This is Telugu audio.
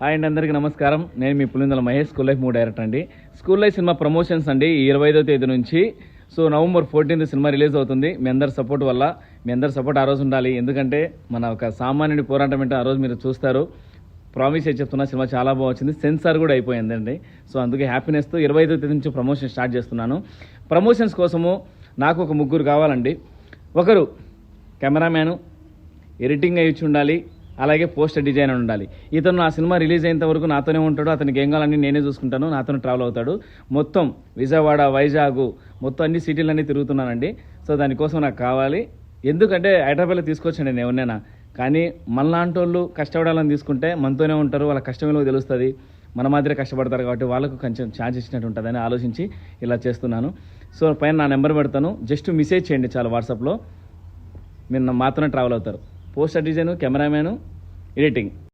హాయ్ అండి అందరికీ నమస్కారం. నేను మీ పులిందల మహేష్ స్కూల్ లైఫ్ మూడు డైరెక్టర్ అండి. స్కూల్ లైఫ్ సినిమా ప్రమోషన్స్ అండి ఇరవై ఐదో తేదీ నుంచి. So November fourteenth cinema release అవుతుంది. మీ అందరి సపోర్ట్ వల్ల మీ అందరి సపోర్ట్ ఆ రోజు ఉండాలి. ఎందుకంటే మన ఒక సామాన్యుడి పోరాటం ఏంటో ఆ రోజు మీరు చూస్తారు. ప్రామిస్ చేసి చెప్తున్నా సినిమా చాలా బాగుంది సెన్సార్ కూడా అయిపోయిందండి. సో అందుకే హ్యాపీనెస్తో ఇరవై ఐదో తేదీ నుంచి ప్రమోషన్ స్టార్ట్ చేస్తున్నాను. ప్రమోషన్స్ కోసము నాకు ఒక ముగ్గురు కావాలండి. ఒకరు కెమెరామ్యాను. ఎడిటింగ్ అయ్యి ఉండాలి. అలాగే పోస్టర్ డిజైన్ ఉండాలి. ఇతను నా సినిమా రిలీజ్ అయినంత వరకు నాతోనే ఉంటాడు. అతనికి ఏం కావాలని నేనే చూసుకుంటాను. నాతోనే ట్రావెల్ అవుతాడు. మొత్తం విజయవాడ వైజాగ్ మొత్తం అన్ని సిటీలన్నీ తిరుగుతున్నానండి. సో దానికోసం నాకు కావాలి. ఎందుకంటే హైదరాబాద్లో తీసుకొచ్చండి నేను ఎవరినైనా. కానీ మనలాంటి వాళ్ళు కష్టపడాలని తీసుకుంటే మనతోనే ఉంటారు. వాళ్ళ కష్టం విలువ తెలుస్తుంది? మన మాదిరే కష్టపడతారు కాబట్టి వాళ్ళకు కొంచెం ఛాన్స్ ఇచ్చినట్టు ఉంటుందని ఆలోచించి ఇలా చేస్తున్నాను. సో పైన నా నెంబర్ పెడతాను. జస్ట్ మెసేజ్ చేయండి చాలా వాట్సాప్లో మీరు మాత్రమే మాతోనే ట్రావెల్ అవుతారు. Poster design cameraman editing.